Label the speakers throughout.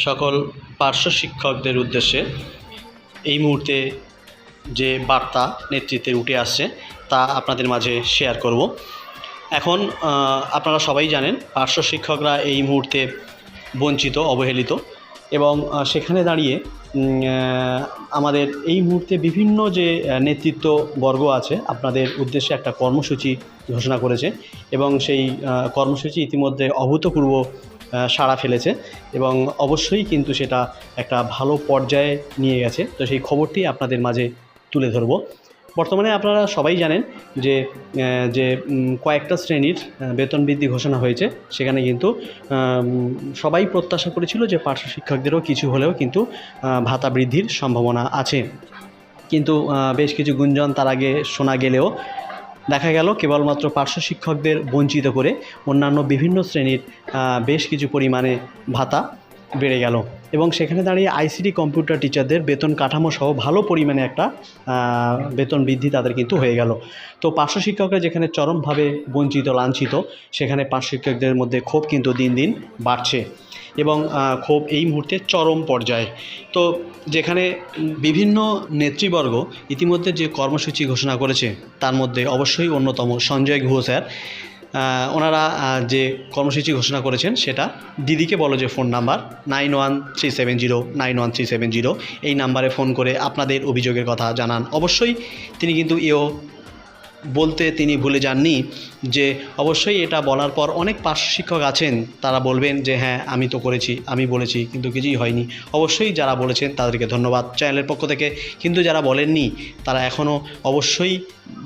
Speaker 1: সকল পার্শ্ব শিক্ষকদের উদ্দেশ্যে এই মুহূর্তে যে বার্তা নেতৃত্বে উঠে আসছে তা আপনাদের মাঝে শেয়ার করব। এখন আপনারা সবাই জানেন পার্শ্ব শিক্ষকরা এই মুহূর্তে বঞ্চিত অবহেলিত এবং সেখানে দাঁড়িয়ে আমাদের এই মুহূর্তে বিভিন্ন যে আহ, নেতৃত্ববর্গ আছে আপনাদের উদ্দেশ্যে একটা কর্মসূচি ঘোষণা করেছে এবং সেই কর্মসূচি ইতিমধ্যে অভূতপূর্ব সাড়া ফেলেছে এবং অবশ্যই কিন্তু সেটা একটা ভালো পর্যায়ে নিয়ে গেছে। তো সেই খবরটি আপনাদের মাঝে তুলে ধরবো। বর্তমানে আপনারা সবাই জানেন যে যে কয়েকটা শ্রেণির বেতন বৃদ্ধি ঘোষণা হয়েছে। সেখানে কিন্তু সবাই প্রত্যাশা করেছিল যে পার্শ্ব শিক্ষকদেরও কিছু হলেও কিন্তু ভাতা বৃদ্ধির সম্ভাবনা আছে। কিন্তু বেশ কিছু গুঞ্জন তার আগে শোনা গেলেও দেখা গেল কেবলমাত্র পার্শ্ব শিক্ষকদের বঞ্চিত করে অন্যান্য বিভিন্ন শ্রেণির বেশ কিছু পরিমাণে ভাতা বেড়ে গেল। এবং সেখানে দাঁড়িয়ে আইসিটি কম্পিউটার টিচারদের বেতন কাঠামো সহ ভালো পরিমাণে একটা বেতন বৃদ্ধি তাদের কিন্তু হয়ে গেল। তো পার্শ্ব শিক্ষকরা যেখানে চরমভাবে বঞ্চিত, লাঞ্ছিত, সেখানে পার্শ্ব শিক্ষকদের মধ্যে ক্ষোভ কিন্তু দিন দিন বাড়ছে এবং ক্ষোভ এই মুহূর্তে চরম পর্যায়ে। তো যেখানে বিভিন্ন নেতৃবর্গ ইতিমধ্যে যে কর্মসূচি ঘোষণা করেছে, তার মধ্যে অবশ্যই অন্যতম সঞ্জয় গুহ স্যার। ওনারা যে কর্মসূচি ঘোষণা করেছেন সেটা দিদিকে বলো যে phone number, nine one three seven zero, nine one three seven zero. এই নাম্বারে ফোন করে আপনাদের অভিযোগের কথা জানান। অবশ্যই তিনি কিন্তু এও বলতে তিনি ভুলে যাননি যে অবশ্যই এটা বলার পর অনেক পার্শ্ব শিক্ষক আছেন তারা বলবেন যে হ্যাঁ আমি তো করেছি আমি বলেছি কিন্তু কিছুই হয়নি। অবশ্যই যারা বলেছেন তাদেরকে ধন্যবাদ। চ্যানেলের পক্ষ থেকে কিন্তু যারা বলেননি তারা এখনও অবশ্যই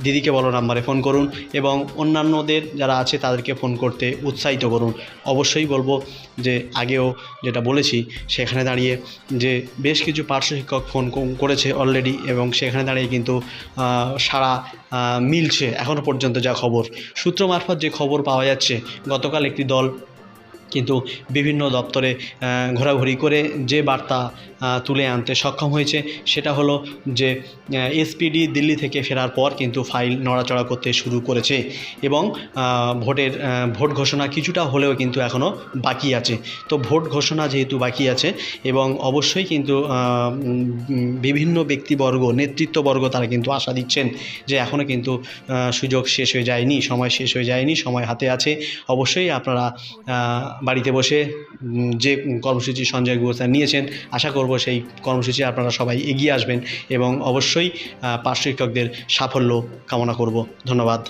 Speaker 1: দিদিকে বলো নাম্বারে ফোন করুন এবং অন্যান্যদের যারা আছে তাদেরকে ফোন করতে উৎসাহিত করুন। অবশ্যই বলব যে আগেও যেটা বলেছি সেখানে দাঁড়িয়ে যে বেশ কিছু পার্শ্ব শিক্ষক ফোন করেছে অলরেডি এবং সেখানে দাঁড়িয়ে কিন্তু সারা আহ, মিলছে এখনও পর্যন্ত যা খবর। সূত্র মারফত যে খবর পাওয়া যাচ্ছে গতকাল একটি দল কিন্তু বিভিন্ন দপ্তরে ঘোরাঘুরি করে যে বার্তা তুলে আনতে সক্ষম হয়েছে সেটা হলো যে এসপিডি দিল্লি থেকে ফেরার পর কিন্তু ফাইল নড়াচড়া করতে শুরু করেছে এবং ভোটের ভোট ঘোষণা কিছুটা হলেও কিন্তু এখনও বাকি আছে। তো ভোট ঘোষণা যেহেতু বাকি আছে এবং অবশ্যই কিন্তু বিভিন্ন ব্যক্তিবর্গ, নেতৃত্ববর্গ তারা কিন্তু আশা দিচ্ছেন যে এখনও কিন্তু সুযোগ শেষ হয়ে যায়নি, সময় শেষ হয়ে যায়নি, সময় হাতে আছে। অবশ্যই আপনারা বাড়িতে বসে যে কর্মসূচি সঞ্জয় গুহ স্যার নিয়েছেন, আশা করব সেই কর্মসূচি আপনারা সবাই এগিয়ে আসবেন এবং অবশ্যই পার্শ্ব শিক্ষকদের সাফল্য কামনা করব। ধন্যবাদ।